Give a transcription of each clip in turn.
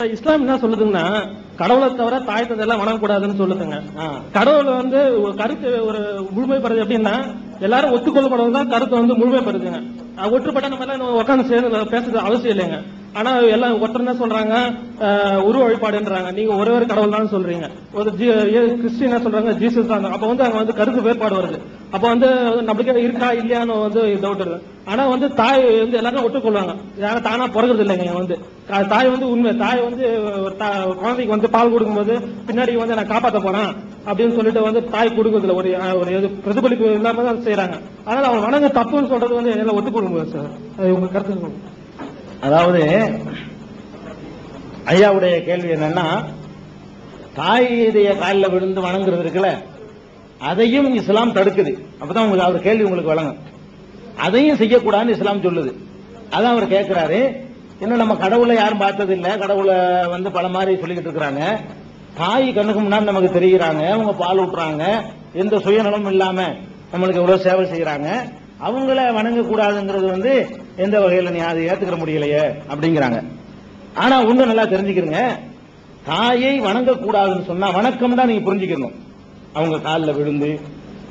இஸ்லாம் என்ன சொல்லுதுன்னா கடவுளை தவிர தாய் தந்தையெல்லாம் வணங்கக்கூடாதுன்னு சொல்லுதுங்க. கடவுள் வந்து ஒரு கருத்து ஒரு முழுமைப்படுது எப்படின்னா எல்லாரும் ஒத்துக்கொள்ளப்படுறது தான் கருத்தை வந்து முழுமைப்படுதுங்க அஹ் ஒற்றுப்பட்ட நம்ம எல்லாம் உட்காந்து சேர்ந்து பேசுறது அவசியம் இல்லைங்க. ஆனா எல்லாம் ஒருத்தர் என்ன சொல்றாங்க? அஹ், உருவ வழிபாடுன்றாங்க. நீங்க ஒரே ஒரு கடவுள் தான் சொல்றீங்க. ஒரு ஜீ- கிறிஸ்டின் என்ன சொல்றாங்க? ஜீசஸ் தான் அப்ப வந்து அங்க வந்து கருத்து வேறுபாடு வருது. அப்ப வந்து நம்மளுக்கே இருக்கா இல்லையான்னு வந்து டவுட் இருக்கு ஆனா வந்து தாய் வந்து எல்லாரும் ஒட்டுக்கொள்வாங்க யாரும் தானா பிறகுறது இல்லைங்க வந்து. தாய் வந்து உண்மை. தாய் வந்து ஒரு தா- குழந்தைக்கு வந்து பால் கொடுக்கும்போது பின்னாடி வந்து நான் காப்பாற்ற போறேன் அப்படின்னு சொல்லிட்டு வந்து தாய் கொடுக்கறதுல ஒரு ஒரு பிரதிபலிப்பு இல்லாம தான் செய்யறாங்க அதனால அவங்க வணங்க தப்புன்னு சொல்றது வந்து என்னால ஒத்துக்கொள்ள முடியாது சார். உங்க கருத்து சொல்லுங்க. அதாவது ஐயாவுடைய கேள்வி என்னன்னா தாயுடைய காலில் விழுந்து வணங்குறது இருக்குல்ல அதையும் இஸ்லாம் தடுக்குது. அப்பதான் உங்களுக்கு அவர் கேள்வி உங்களுக்கு வழங்கும். அதையும் செய்யக்கூடாதுன்னு இஸ்லாம் சொல்லுது. அதான் அவர் கேட்கிறாரு இன்னும் நம்ம கடவுளை யாரும் பார்த்தது இல்ல கடவுளை வந்து பல மாதிரி சொல்லிக்கிட்டு இருக்கிறாங்க. தாய் கண்ணுக்கு முன்னாடி நமக்கு தெரிகிறாங்க. அவங்க பால் ஊட்டுறாங்க. எந்த சுயநலமும் இல்லாம நம்மளுக்கு எவ்வளவு சேவை செய்யறாங்க அவங்கள வணங்க கூடாதுங்கிறது வந்து எந்த வகையில நீ அதை ஏத்துக்கிற முடியலையே அப்படிங்கிறாங்க. ஆனா ஒண்ணு நல்லா தெரிஞ்சுக்கிறங்க. தாயை வணங்க கூடாதுன்னு சொன்னா வணக்கம் தான் நீங்க புரிஞ்சுக்கணும். அவங்க காலில் விழுந்து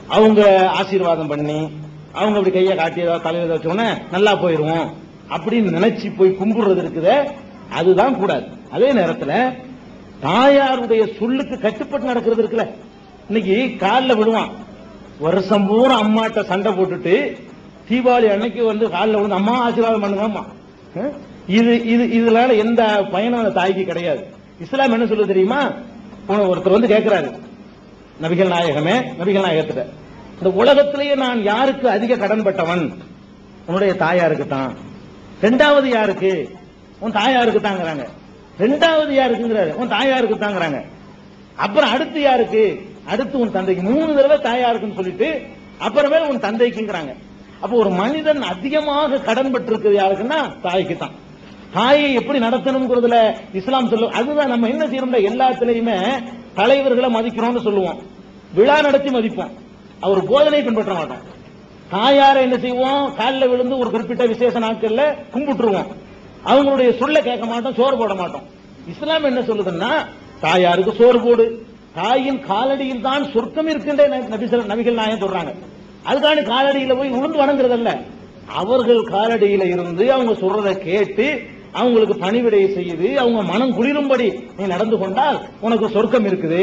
அவங்க ஆசீர்வாதம் பண்ணி அவங்க அப்படி கையை காட்டி ஏதாவது தலையில வச்சோன்னே நல்லா போயிருவோம் அப்படின்னு நினைச்சு போய் கும்பிடுறது இருக்குதே. அதுதான் கூடாது. அதே நேரத்தில் தாயாருடைய சொல்லுக்கு கட்டுப்பட்டு நடக்கிறது இருக்குல்ல. இன்னைக்கு காலில் விழுவான். வருஷம் பூரா அம்மாட்ட சண்டை போட்டுட்டு தீபாவளி அன்னைக்கு வந்து காலில் விழுந்து அம்மா ஆசீர்வாதம் பண்ணுங்க அம்மா இது இது இதனால எந்த பயனும் அந்த தாய்க்கு கிடையாது. இஸ்லாம் என்ன சொல்லுது தெரியுமா? ஒருத்தர் வந்து கேட்கிறாரு நபிகள் நாயகமே நபிகள் நாயகத்துல இந்த உலகத்திலேயே நான் யாருக்கு அதிக கடன் பட்டவன் உன்னுடைய தாயாருக்கு தான். ரெண்டாவது யாருக்கு? உன் தாயாருக்கு தாங்கிறாங்க. ரெண்டாவது யாருக்குங்கிறாரு. உன் தாயாருக்கு தாங்கிறாங்க. அப்புறம் அடுத்து யாருக்கு? அடுத்து உன் தந்தைக்கு மூணு தடவை தாயாருக்குன்னு சொல்லிட்டு அப்புறமே உன் தந்தைக்குங்கிறாங்க. அப்போ ஒரு மனிதன் அதிகமாக கடன் பட்டிருக்கிறது யாருக்குன்னா தாய்க்கு தான் தாயை எப்படி நடத்தணுங்கிறதுல இஸ்லாம் சொல்லும் அதுதான் நம்ம என்ன செய்யறோம்ல எல்லாத்துலயுமே தலைவர்களை மதிக்கிறோம்னு சொல்லுவோம். விழா நடத்தி மதிப்போம். அவர் போதனை பின்பற்ற மாட்டோம். தாயாரை என்ன செய்வோம் காலில் விழுந்து ஒரு குறிப்பிட்ட விசேஷ நாட்கள்ல கும்பிட்டுருவோம். அவங்களுடைய சொல்ல கேட்க மாட்டோம் சோறு போட மாட்டோம். இஸ்லாம் என்ன சொல்லுதுன்னா தாயாருக்கு சோறு போடு. தாயின் காலடியில் தான் சொர்க்கம் இருக்கின்ற நபி நபிகள் நாயகம் சொல்றாங்க. அதுக்கான காலடியில போய் உளுந்து வணங்குறதல்ல. அவர்கள் காலடியில இருந்து அவங்க சொல்றதை கேட்டு அவங்களுக்கு பணிவிடை செய்து அவங்க மனம் குளிரும்படி நீ நடந்து கொண்டால் உனக்கு சொர்க்கம் இருக்குது.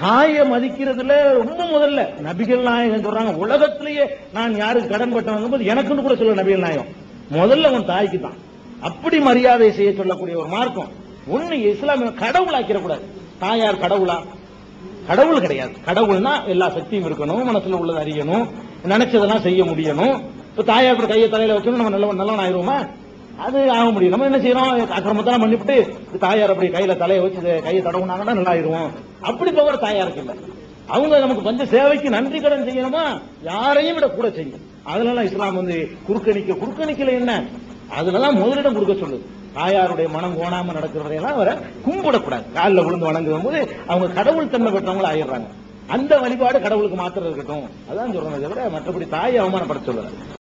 தாயை மதிக்கிறதுல ரொம்ப முதல்ல. நபிகள் நாயகம் சொல்றாங்க உலகத்திலேயே நான் யாருக்கு கடன் பட்டவங்க போது எனக்குன்னு கூட சொல்ல நபிகள் நாயகம். முதல்ல உன் தாய்க்கு தான். அப்படி மரியாதை செய்ய சொல்லக்கூடிய ஒரு மார்க்கம். ஒண்ணு இஸ்லாமிய கடவுளாக்கிடக்கூடாது. தாயார் கடவுளா? கடவுள் கிடையாது. கடவுள்னா எல்லா சக்தியும் இருக்கணும் மனசுல உள்ளது அறியணும் நினைச்சதெல்லாம் செய்ய முடியணும். இப்ப தாயார் இப்படி கையை தலையில வச்சோம் நம்ம நல்ல நல்லவன் ஆயிருவோமா? அது ஆக முடியும். நம்ம என்ன செய்யறோம்? அக்கிரமத்தெல்லாம் பண்ணிவிட்டு தாயார் அப்படி கையில தலையை வச்சு கையை தடவுனாங்கன்னா நல்லா ஆயிருவோம் அப்படி போகிற தாயாருக்கு இல்லை. அவங்க நமக்கு கொஞ்சம் சேவைக்கு நன்றி கடன் செய்யணுமா? யாரையும் விட கூட செய்யும் அதனால இஸ்லாம் வந்து குறுக்கணிக்க குறுக்கணிக்கல என்ன? அதுலலாம் முதலிடம் கொடுக்க சொல்லுது. தாயாருடைய மனம் ஓணாம நடக்கிறவரையெல்லாம் அவரை கும்பிடக்கூடாது. காலில் விழுந்து வணங்கும் போது அவங்க கடவுள் தன்மை பெற்றவங்கள ஆயிடுறாங்க. அந்த வழிபாடு கடவுளுக்கு மாத்திரம் இருக்கட்டும். அதான் சொல்றேன் தவிர மற்றபடி தாயை அவமானப்படுத்த சொல்லல